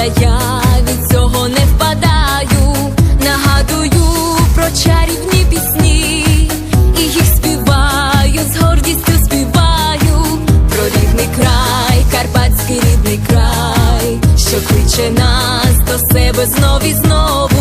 та я від цього не впадаю, нагадую про чарівні пісні, і їх співаю, з гордістю співаю, про рідний край, карпатський рідний край, що кличе нас до себе знов і знову.